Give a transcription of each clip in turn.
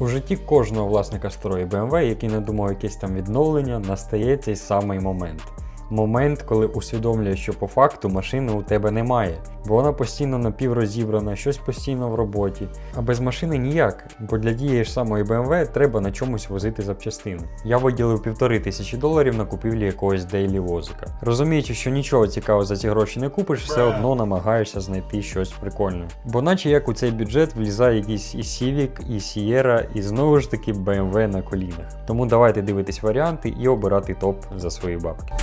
У житті кожного власника старої BMW, який не думав якесь там відновлення, настає цей самий момент. Момент, коли усвідомлюєш, що по факту машини у тебе немає, бо вона постійно напіврозібрана, щось постійно в роботі. А без машини ніяк, бо для тієї ж самої BMW треба на чомусь возити запчастини. Я виділив півтори тисячі доларів на купівлі якогось дейлі возика. Розуміючи, що нічого цікавого за ці гроші не купиш, все одно намагаєшся знайти щось прикольне. Бо наче як у цей бюджет влізає якийсь і Civic, і Sierra, і знову ж таки BMW на колінах. Тому давайте дивитись варіанти і обирати топ за свої бабки.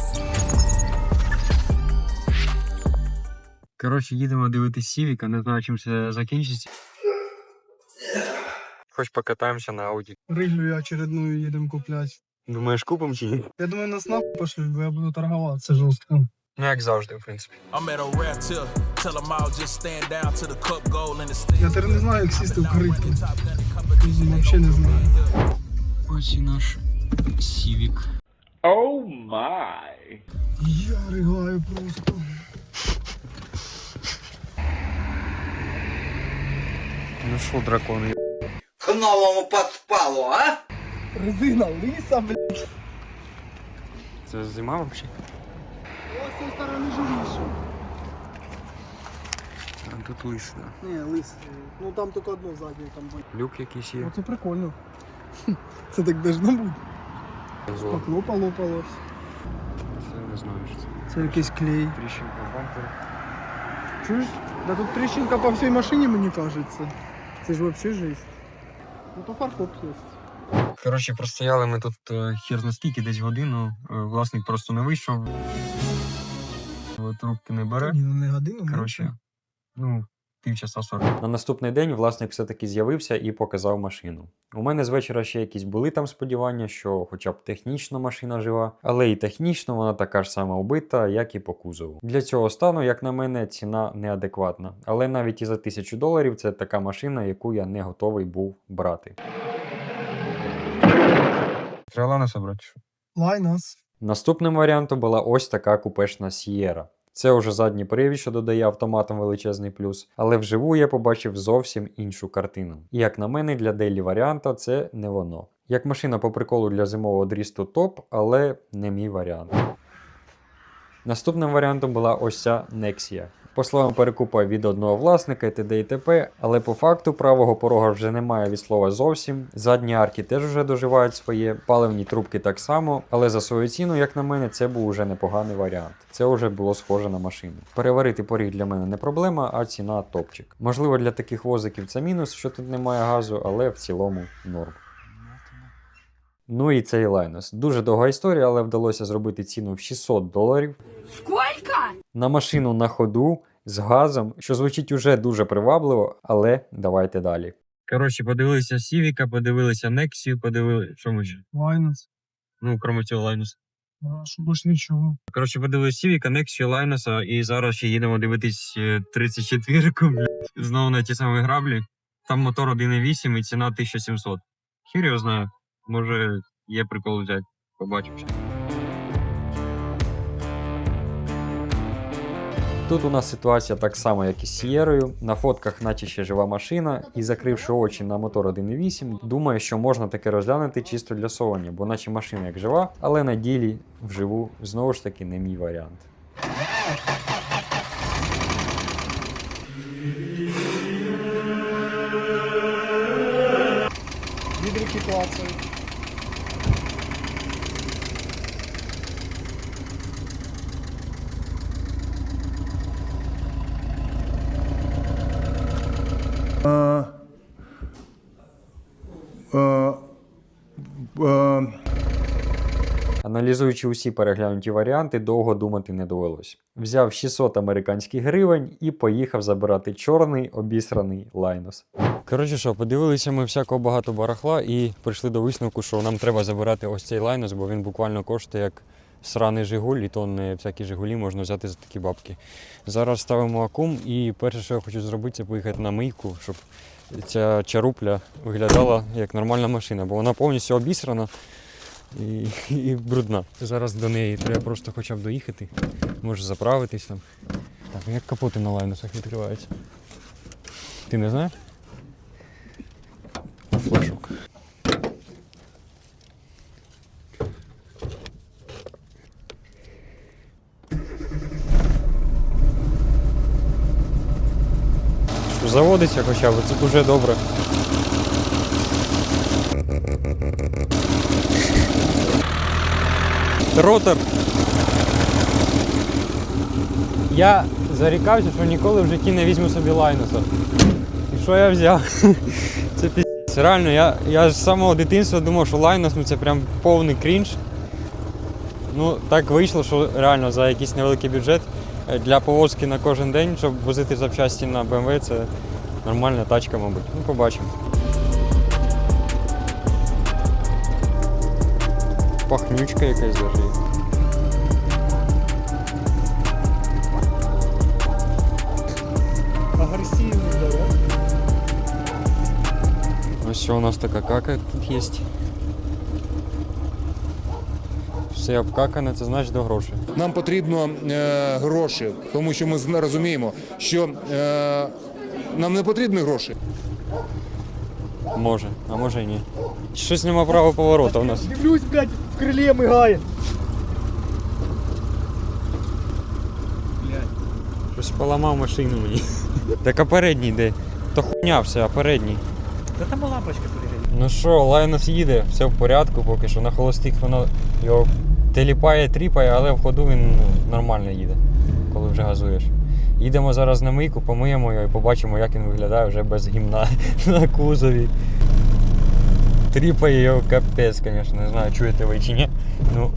Коротше, їдемо дивитись Сівіка, не знаю, чим це закінчиться. Хоч покатаємося на Ауді. Рыглю очередную едем куплять. Думаєш, купимо чи ні? Я думаю, нас нахуй пошли, бо я буду торговаться жестко. Ну, як завжди, в принципі. Я тепер не знаю, як сісти в критку. Взагалі не знаю. Ось і наш Сівік. Я ригаю просто. Ну що, дракони? к новому подпалу, а? Резина лиса, блядь. Це зима взагалі? Ось цієї сторони живіше. Там тут лис, да. Ні, лис. Ну там тільки одно заднє там буде. Люк якийсь є. Оце прикольно. Це так должно бути. Зло. Поклопа лопалось. Це не знаю, що це. Це якийсь клей. Тріщинка в бампері. Чуєш? Да тут тріщинка по всій машині, мені кажеться. Це ж вообще жесть. Ну то фаркоп є. Коротше, простояли ми тут е, хер зна скільки, десь годину. Е, Власник просто не вийшов. Трубки не бере. Ні, ну не годину. Коротше, ну, півчаса сорок. На наступний день власник все-таки з'явився і показав машину. У мене з вечора ще якісь були там сподівання, що хоча б технічно машина жива, але і технічно вона така ж сама убита, як і по кузову. Для цього стану, як на мене, ціна неадекватна. Але навіть і за тисячу доларів це така машина, яку я не готовий був брати. Треба нас обрати. Лайнас. Наступним варіантом була ось така купешна Sierra. Це уже задній привід, що додає автоматам величезний плюс, але вживу я побачив зовсім іншу картину. І як на мене, для дейлі варіанта це не воно. Як машина по приколу для зимового дрісту топ, але не мій варіант. Наступним варіантом була ось ця Nexia. По словам перекупа від одного власника і т.д. і т.п., але по факту правого порога вже немає від слова зовсім. Задні арки теж вже доживають своє, паливні трубки так само, але за свою ціну, як на мене, це був уже непоганий варіант. Це вже було схоже на машину. Переварити поріг для мене не проблема, а ціна топчик. Можливо, для таких возиків це мінус, що тут немає газу, але в цілому норм. Ну і цей Лайнус. Дуже довга історія, але вдалося зробити ціну в 600 доларів. На машину на ходу з газом, що звучить уже дуже привабливо, але давайте далі. Коротше, подивилися Сівіка, подивилися Нексію, подивилися. Що ми ще? Лайнас. Ну, крім цього Лайнуса. Що більше нічого. Коротше, подивилися Сівіка, Нексію, Лайнуса, і зараз ще їдемо дивитись е, 34-ку, блядь, знову на ті самі граблі. Там мотор 1.8 і ціна 1700. Хір його знає. Може, є прикол взяти. Побачимо. Тут у нас ситуація так само, як і з Сієрою. На фотках, наче ще жива машина, і закривши очі на мотор 1.8, думаю, що можна таке розглянути чисто для Sony, бо наче машина як жива, але на ділі вживу знову ж таки не мій варіант. Аналізуючи усі переглянуті варіанти, довго думати не довелось. Взяв 600 американських гривень і поїхав забирати чорний обісраний лайнос. Коротше, що, подивилися ми всякого багато барахла і прийшли до висновку, що нам треба забирати ось цей лайнос, бо він буквально коштує як сраний Жигуль, і то не всякі Жигулі можна взяти за такі бабки. Зараз ставимо акум, і перше, що я хочу зробити, це поїхати на мийку, щоб ця чарупля виглядала як нормальна машина, бо вона повністю обісрана і і брудна. Зараз до неї треба просто хоча б доїхати, може заправитись там. Так, як капоти на лайнусах відкриваються. Ти не знаєш? Флажок. Заводиться хоча б, це дуже добре. Ротор. Я зарікався, що ніколи в житті не візьму собі лайнуса. І що я взяв? Це піздець. Реально, я, я з самого дитинства думав, що лайнус ну, це прям повний крінж. Ну, так вийшло, що реально за якийсь невеликий бюджет е, для повозки на кожен день, щоб возити запчасті на BMW, це нормальна тачка, мабуть. Ну, побачимо. Пахнючка якась даже. є. Агрессивный, да? Ось що у нас така кака тут є. Все обкакане, це значить до грошей. Нам потрібно е, гроші, тому що ми розуміємо, що е, нам не потрібні гроші. Може, а може і ні. Щось нема права поворота у нас. Дивлюсь, блядь, в крыле мигает. Щось поламав машину мені. Так а передній де? То хуйня все, а передній. Да там лампочка перегорела. Ну що, Лайнус їде, все в порядку поки що. На холостих воно його теліпає, тріпає, але в ходу він ну, нормально їде, коли вже газуєш. Їдемо зараз на мийку, помиємо його і побачимо, як він виглядає вже без гімна на кузові. Тріпає його капець, звісно, не знаю, чуєте ви чи ні. Ну,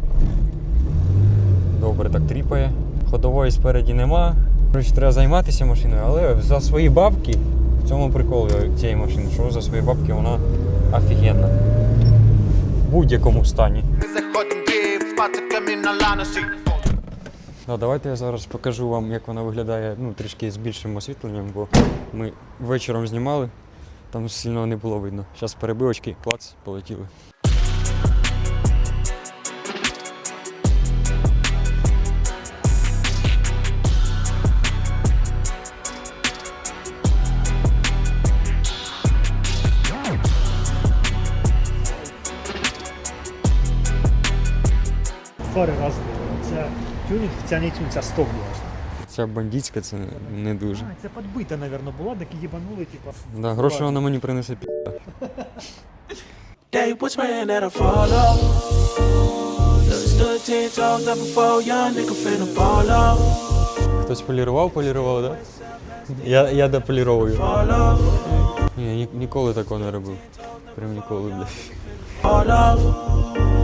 добре так тріпає. Ходової спереді нема. Коротше, треба займатися машиною, але за свої бабки, в цьому прикол цієї машини, що за свої бабки вона офігенна. В будь-якому стані. Ну, давайте я зараз покажу вам, як вона виглядає ну, трішки з більшим освітленням, бо ми вечором знімали, там сильно не було видно. Зараз перебивочки, клац, полетіли. Фари раз Ця тюнінг, ця не тюнінг, ця 100 була. Ця бандитська це не дуже. А, це підбита, напевно, була, так їбанули, типа. Да, гроші вона мені принесе пі. They was praying that I fall off. Stood ten toes up before young nigga finna fall off. Хтось полірував, полірував, так? Да? Я, я дополіровую. Fall off. Ні, ні, ніколи такого не робив. Прям ніколи, блядь. Fall off.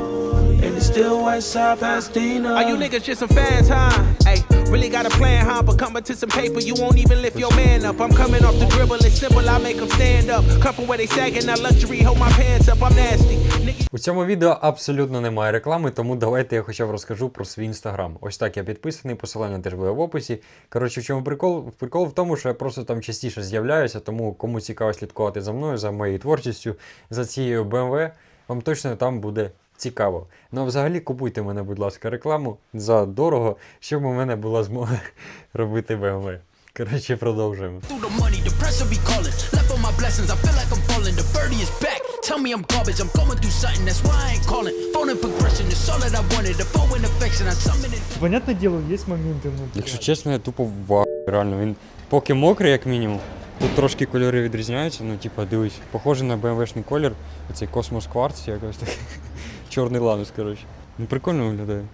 It's still west side Pasadena. Are you niggas just some fans, huh? Hey, really got a plan, huh? But coming to some paper, you won't even lift your man up. I'm coming off the dribble, it's simple, I make them stand up. Come from where they sagging, now luxury, hold my pants up, I'm nasty. У цьому відео абсолютно немає реклами, тому давайте я хоча б розкажу про свій інстаграм. Ось так я підписаний, посилання теж буде в описі. Коротше, в чому прикол? Прикол в тому, що я просто там частіше з'являюся, тому кому цікаво слідкувати за мною, за моєю творчістю, за цією BMW, вам точно там буде цікаво. Ну а взагалі купуйте мене, будь ласка, рекламу за дорого, щоб у мене була змога робити BMW. Коротше, продовжуємо. Tell me I'm garbage, I'm going through something, that's why I ain't calling. Phone and progression is all that I wanted. The phone and affection, I summon it. Понятне діло, є моменти, ну. Якщо чесно, я тупо в реально. Він поки мокрий, як мінімум. Тут трошки кольори відрізняються, ну типа дивись, похоже на BMW-шний колір, оцей космос кварц, якось так. Чорний ланус, коротше. Ну прикольно виглядає.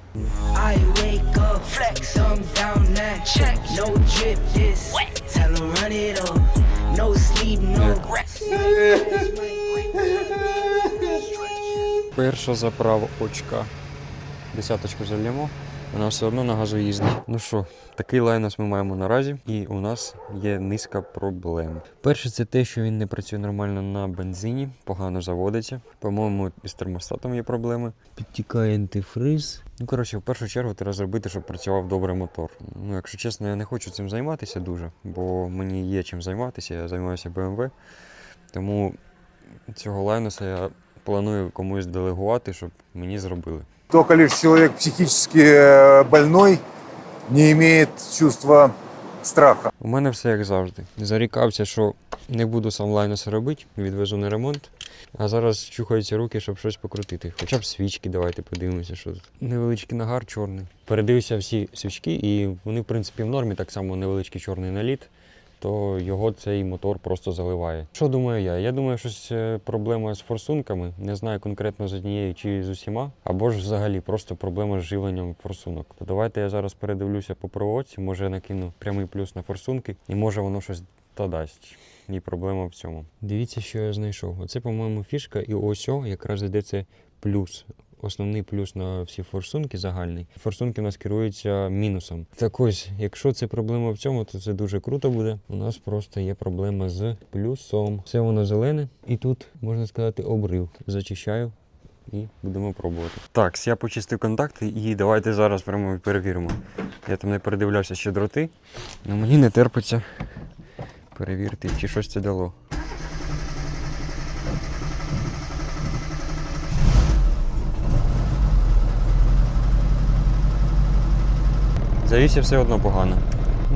Перша заправа заправочка. Десяточку зальємо. Вона все одно на газу їздить. Ну що, такий лайнус ми маємо наразі, і у нас є низка проблем. Перше, це те, що він не працює нормально на бензині, погано заводиться. По-моєму, із термостатом є проблеми. Підтікає антифриз. Ну, коротше, в першу чергу треба зробити, щоб працював добре мотор. Ну, якщо чесно, я не хочу цим займатися дуже, бо мені є чим займатися, я займаюся BMW. Тому цього лайнуса я планую комусь делегувати, щоб мені зробили. Только лишь человек психически больной не имеет чувства страха. У мене все як завжди. Зарікався, що не буду сам лайнус робити, відвезу на ремонт. А зараз чухаються руки, щоб щось покрутити. Хоча б свічки, давайте подивимося, що тут. Невеличкий нагар чорний. Передивився всі свічки, і вони, в принципі, в нормі, так само невеличкий чорний наліт. То його цей мотор просто заливає. Що думаю я? Я думаю, щось е, проблема з форсунками. Не знаю конкретно з однією чи з усіма, або ж взагалі просто проблема з живленням форсунок. То давайте я зараз передивлюся по проводці, може я накину прямий плюс на форсунки, і може воно щось та дасть. І проблема в цьому. Дивіться, що я знайшов. Оце, по-моєму, фішка, і ось о, якраз йде це плюс. Основний плюс на всі форсунки загальний. Форсунки у нас керуються мінусом. Так ось, якщо це проблема в цьому, то це дуже круто буде. У нас просто є проблема з плюсом. Все воно зелене, і тут можна сказати обрив. Зачищаю і будемо пробувати. Так, я почистив контакти і давайте зараз прямо перевіримо. Я там не передивлявся ще дроти, але мені не терпиться перевірити, чи щось це дало. Завісі все одно погано.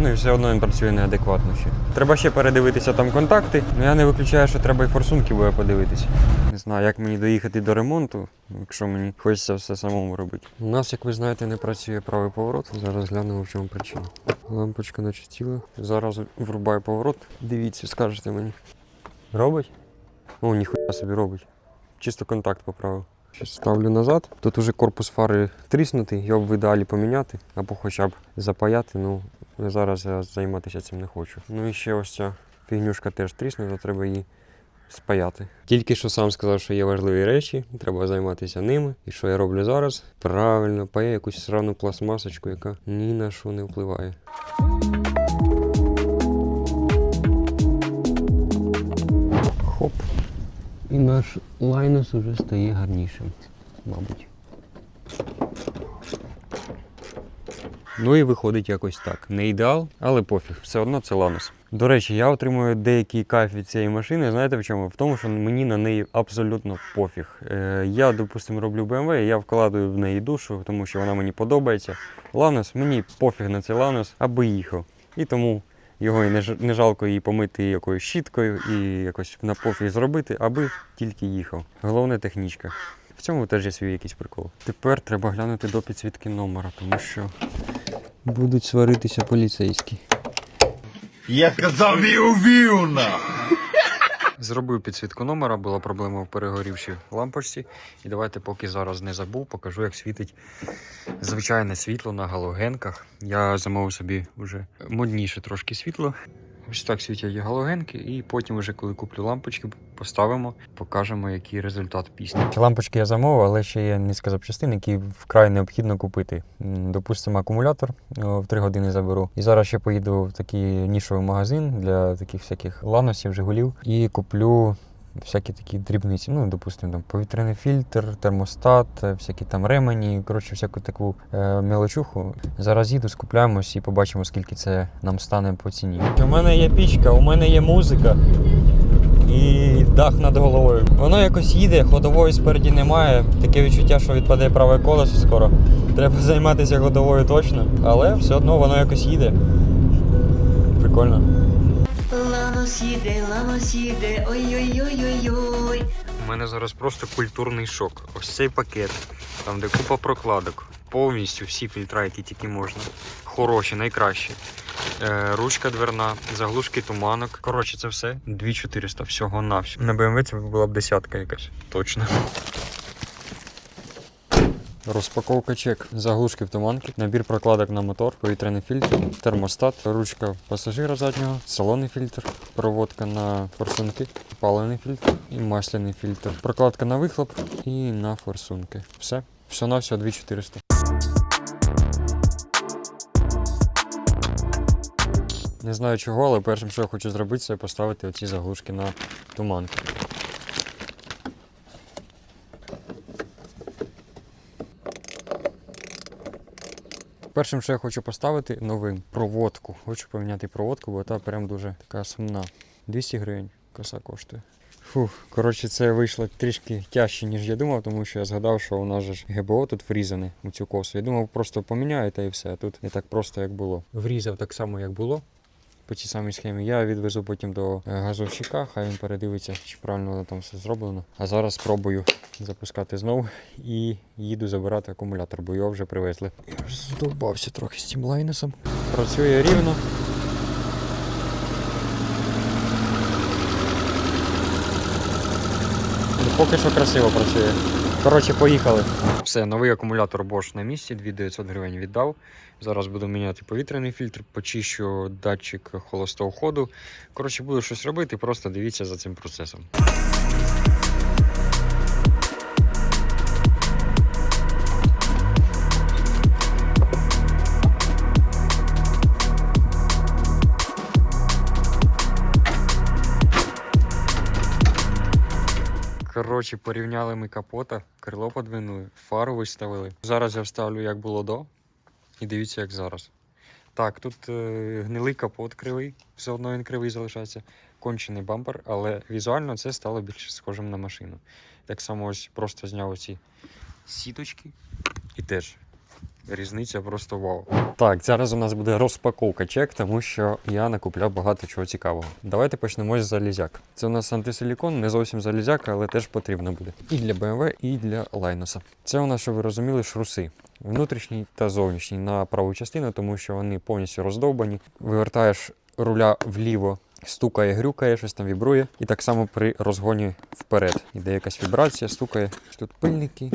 Ну і все одно він працює неадекватно ще. Треба ще передивитися там контакти, але я не виключаю, що треба і форсунки буде подивитися. Не знаю, як мені доїхати до ремонту, якщо мені хочеться все самому робити. У нас, як ви знаєте, не працює правий поворот. Зараз глянемо, в чому причина. Лампочка наче. Зараз врубаю поворот. Дивіться, скажете мені. Робить? О, ніхуя собі робить. Чисто контакт поправив. Ставлю назад. Тут уже корпус фари тріснутий, його б в ідеалі поміняти або хоча б запаяти. Ну, зараз я займатися цим не хочу. Ну і ще ось ця фігнюшка теж тріснута, треба її спаяти. Тільки що сам сказав, що є важливі речі, треба займатися ними. І що я роблю зараз? Правильно, паю якусь срану пластмасочку, яка ні на що не впливає. І наш лайнус уже стає гарнішим, мабуть. Ну і виходить якось так. Не ідеал, але пофіг, все одно це ланус. До речі, я отримую деякий кайф від цієї машини. Знаєте в чому? В тому, що мені на неї абсолютно пофіг. Е, я, допустимо, роблю BMW, я вкладаю в неї душу, тому що вона мені подобається. Ланус, мені пофіг на цей ланус, аби їхав. І тому його і не, ж- не жалко її помити якоюсь щіткою і якось на пофі зробити, аби тільки їхав. Головне технічка. В цьому теж є свій якийсь прикол. Тепер треба глянути до підсвітки номера, тому що будуть сваритися поліцейські. Я казав вів-вів на! Зробив підсвітку номера, була проблема в перегорівшій лампочці. І давайте, поки зараз не забув, покажу, як світить звичайне світло на галогенках. Я замовив собі вже модніше трошки світло. Ось так світять галогенки, і потім, вже коли куплю лампочки, поставимо, покажемо, який результат пісні. Лампочки я замовив, але ще є низка запчастин, які вкрай необхідно купити. Допустимо, акумулятор в 3 години заберу. І зараз ще поїду в такий нішовий магазин для таких всяких ланосів, жигулів і куплю. Всякі такі дрібниці, ну, допустимо, там повітряний фільтр, термостат, е, всякі там ремені, коротше, всяку таку е, мелочуху. Зараз їду, скупляємось і побачимо, скільки це нам стане по ціні. У мене є пічка, у мене є музика і дах над головою. Воно якось їде, ходової спереді немає. Таке відчуття, що відпаде праве колесо скоро. Треба займатися ходовою точно, але все одно воно якось їде. Прикольно. Ланос їде, ланос ой-ой-ой-ой-ой. У мене зараз просто культурний шок. Ось цей пакет, там де купа прокладок, повністю всі фільтра, які тільки можна. Хороші, найкращі. Е, ручка дверна, заглушки туманок. Коротше, це все 2400 всього на На BMW це була б десятка якась. Точно. Розпаковка чек. Заглушки в туманки, набір прокладок на мотор, повітряний фільтр, термостат, ручка пасажира заднього, салонний фільтр, проводка на форсунки, паливний фільтр і масляний фільтр. Прокладка на вихлоп і на форсунки. Все. Все на все 2400. Не знаю чого, але першим, що я хочу зробити, це поставити оці заглушки на туманки. Першим, що я хочу поставити новим проводку. Хочу поміняти проводку, бо та прям дуже така сумна. 200 гривень коса коштує. Фух, коротше, це вийшло трішки тяжче, ніж я думав, тому що я згадав, що у нас же ГБО тут врізане у цю косу. Я думав, просто поміняю та і все. А тут не так просто, як було. Врізав так само, як було. По цій самій схемі. Я відвезу потім до е, газовщика, хай він передивиться, чи правильно воно там все зроблено. А зараз спробую запускати знову і їду забирати акумулятор, бо його вже привезли. Я вже задовбався трохи з цим лайнесом. Працює рівно. Поки що красиво працює. Коротше, поїхали. Все, новий акумулятор Bosch на місці, 2900 гривень віддав. Зараз буду міняти повітряний фільтр, почищу датчик холостого ходу. Коротше, буду щось робити, просто дивіться за цим процесом. Коротше, порівняли ми капота, крило подвинули, фару виставили. Зараз я вставлю, як було до. І дивіться, як зараз. Так, тут е, гнилий капот кривий, все одно він кривий залишається. Кончений бампер, але візуально це стало більше схожим на машину. Так само ось просто зняв оці сіточки і теж різниця просто вау. Так, зараз у нас буде розпаковка чек, тому що я накупляв багато чого цікавого. Давайте почнемо з залізяк. Це у нас антисилікон, не зовсім залізяка, але теж потрібно буде. І для BMW, і для Лайноса. Це у нас, щоб ви розуміли, шруси. Внутрішній та зовнішній на праву частину, тому що вони повністю роздовбані. Вивертаєш руля вліво, стукає, грюкає, щось там вібрує. І так само при розгоні вперед. Іде якась вібрація, стукає. Тут пильники,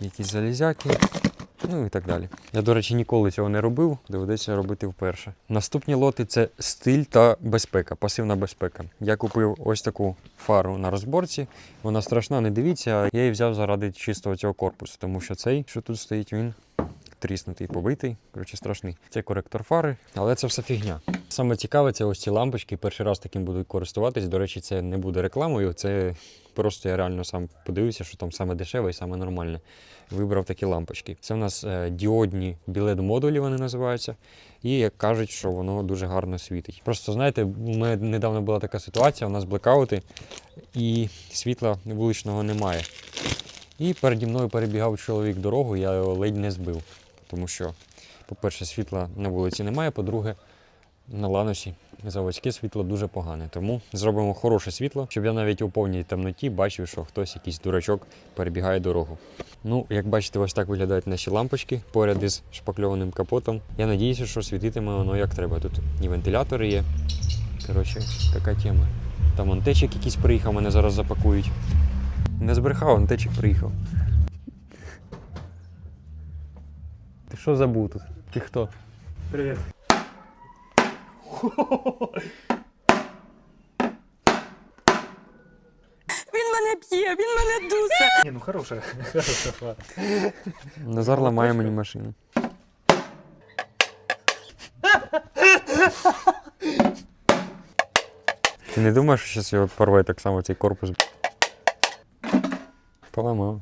якісь залізяки. Ну і так далі. Я, до речі, ніколи цього не робив, доведеться робити вперше. Наступні лоти це стиль та безпека, пасивна безпека. Я купив ось таку фару на розборці. Вона страшна, не дивіться. Я її взяв заради чистого цього корпусу, тому що цей, що тут стоїть, він тріснутий, побитий. Коротше, страшний. Це коректор фари, але це все фігня. Саме цікаве, це ось ці лампочки. Перший раз таким буду користуватись. До речі, це не буде рекламою. Це просто я реально сам подивився, що там саме дешеве і саме нормальне. Вибрав такі лампочки. Це у нас е, діодні білет модулі, вони називаються. І як кажуть, що воно дуже гарно світить. Просто знаєте, у мене недавно була така ситуація, у нас блекаути, і світла вуличного немає. І переді мною перебігав чоловік дорогу, я його ледь не збив. Тому що, по-перше, світла на вулиці немає, по-друге, на ланосі заводське світло дуже погане. Тому зробимо хороше світло, щоб я навіть у повній темноті бачив, що хтось, якийсь дурачок, перебігає дорогу. Ну, як бачите, ось так виглядають наші лампочки поряд із шпакльованим капотом. Я надіюся, що світитиме воно як треба. Тут і вентилятори є. Коротше, така тема. Там антечик якийсь приїхав, мене зараз запакують. Не збрехав, антечик приїхав. Ти що забув тут? Ти хто? Привіт. Він мене б'є, він мене дусе. Ні, ну хороша, хороша фара. Назар ламає мені машину. Ти не думаєш, що зараз його порве так само цей корпус? Поламав.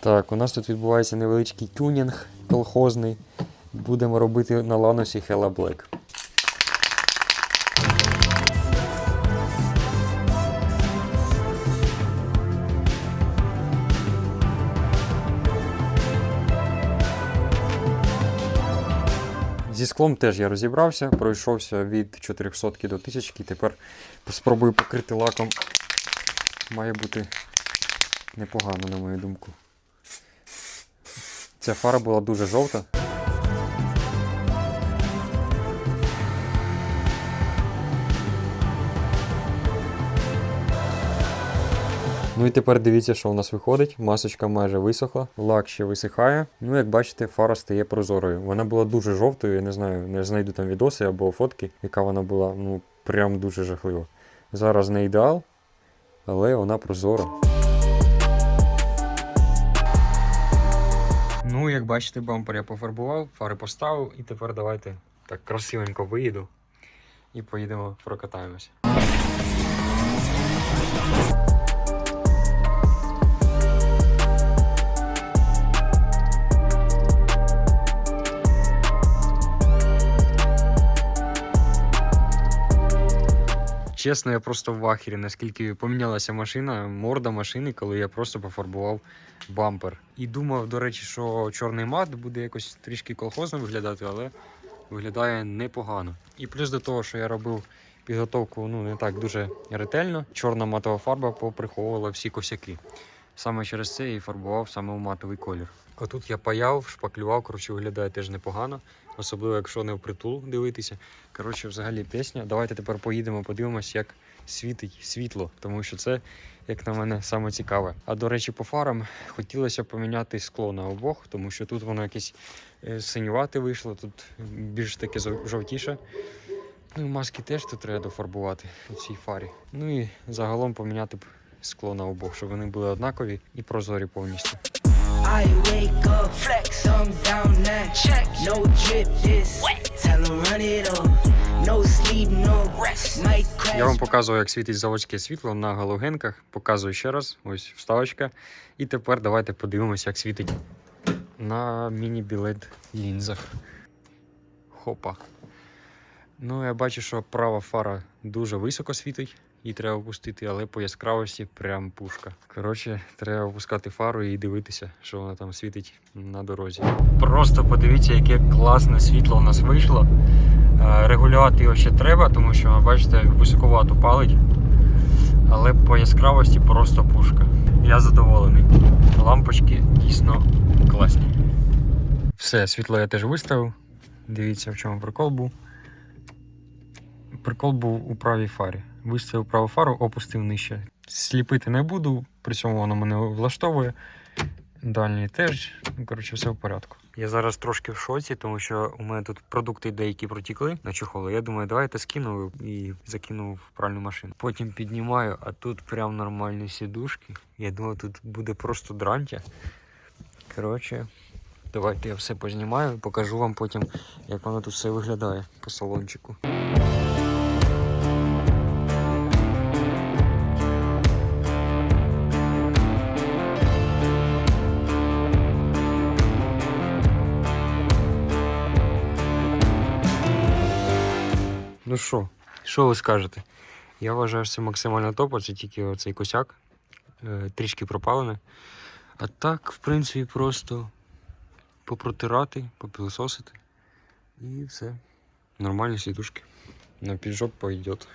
Так, у нас тут відбувається невеличкий тюнінг колхозний. Будемо робити на ланосі Hella Black. Зі склом теж я розібрався, пройшовся від 400 до 1000, тепер спробую покрити лаком. Має бути непогано, на мою думку. Ця фара була дуже жовта. Ну і тепер дивіться, що у нас виходить. Масочка майже висохла, лак ще висихає. Ну, як бачите, фара стає прозорою. Вона була дуже жовтою, я не знаю, не знайду там відоси або фотки, яка вона була, ну, прям дуже жахлива. Зараз не ідеал, але вона прозора. Ну, як бачите, бампер я пофарбував, фари поставив, і тепер давайте так красивенько виїду і поїдемо прокатаємося. Чесно, я просто в ахері, наскільки помінялася машина, морда машини, коли я просто пофарбував бампер. І думав, до речі, що чорний мат буде якось трішки колхозно виглядати, але виглядає непогано. І плюс до того, що я робив підготовку ну, не так дуже ретельно, чорна матова фарба поприховувала всі косяки. Саме через це і фарбував саме у матовий колір. А тут я паяв, шпаклював, коротше, виглядає теж непогано, особливо якщо не впритул дивитися. Коротше, взагалі пісня. Давайте тепер поїдемо, подивимось, як світить світло, тому що це, як на мене, саме цікаве. А до речі, по фарам хотілося поміняти скло на обох, тому що тут воно якесь е, синювате вийшло, тут більш таке жовтіше. Ну і маски теж тут треба дофарбувати у цій фарі. Ну і загалом поміняти скло на обох, щоб вони були однакові і прозорі повністю. I wake up, flex, thumb down now. Check, no drip this. Tell 'em run it up. Я вам показував, як світить заводське світло на галогенках. Показую ще раз. Ось вставочка. І тепер давайте подивимося, як світить на міні-білет лінзах. Хопа. Ну, я бачу, що права фара дуже високо світить, її треба опустити, але по яскравості прям пушка. Коротше, треба опускати фару і дивитися, що вона там світить на дорозі. Просто подивіться, яке класне світло у нас вийшло. Е, Регулювати його ще треба, тому що, бачите, високовато палить. Але по яскравості просто пушка. Я задоволений. Лампочки дійсно класні. Все, світло я теж виставив. Дивіться, в чому прикол був. Прикол був у правій фарі. Виставив праву фару, опустив нижче. Сліпити не буду, при цьому воно мене влаштовує. Дальній теж. Ну, Коротше, все в порядку. Я зараз трошки в шоці, тому що у мене тут продукти деякі протікли на чохол. Я думаю, давайте скину і закину в пральну машину. Потім піднімаю, а тут прям нормальні сідушки. Я думав, тут буде просто дрантя. Коротше, давайте я все познімаю і покажу вам потім, як воно тут все виглядає по салончику. Що, що ви скажете? Я вважаю, що це максимально топ, це тільки оцей косяк, е, трішки пропалене. А так, в принципі, просто попротирати, попілососити і все. Нормальні сідушки. На піджоп пойдет.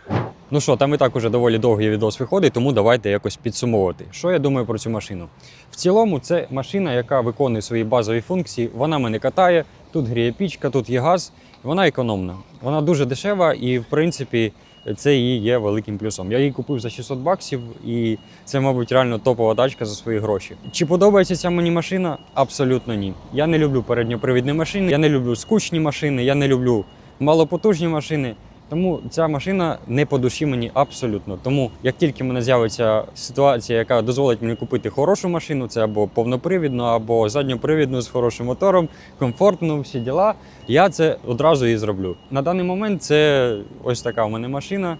Ну що, там і так уже доволі довгий відос виходить, тому давайте якось підсумовувати. Що я думаю про цю машину? В цілому, це машина, яка виконує свої базові функції. Вона мене катає, тут гріє пічка, тут є газ. Вона економна. Вона дуже дешева і, в принципі, це її є великим плюсом. Я її купив за 600 баксів, і це, мабуть, реально топова тачка за свої гроші. Чи подобається ця мені машина? Абсолютно ні. Я не люблю передньопривідні машини, я не люблю скучні машини, я не люблю малопотужні машини. Тому ця машина не по душі мені абсолютно. Тому як тільки мене з'явиться ситуація, яка дозволить мені купити хорошу машину, це або повнопривідну, або задньопривідну з хорошим мотором, комфортну, всі діла, я це одразу і зроблю. На даний момент це ось така в мене машина.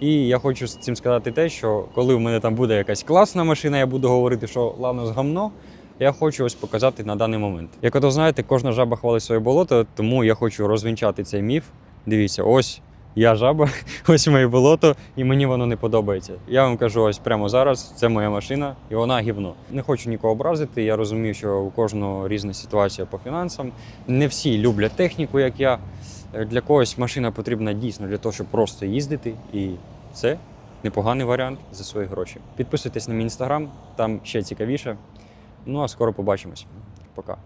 І я хочу з цим сказати те, що коли в мене там буде якась класна машина, я буду говорити, що лавно з гамно. Я хочу ось показати на даний момент. Як ото знаєте, кожна жаба хвалить своє болото, тому я хочу розвінчати цей міф. Дивіться, ось я жаба, ось моє болото, і мені воно не подобається. Я вам кажу ось прямо зараз, це моя машина, і вона гівно. Не хочу нікого образити. Я розумію, що у кожного різна ситуація по фінансам. Не всі люблять техніку, як я. Для когось машина потрібна дійсно для того, щоб просто їздити, і це непоганий варіант за свої гроші. Підписуйтесь на мій інстаграм, там ще цікавіше. Ну а скоро побачимось. Пока.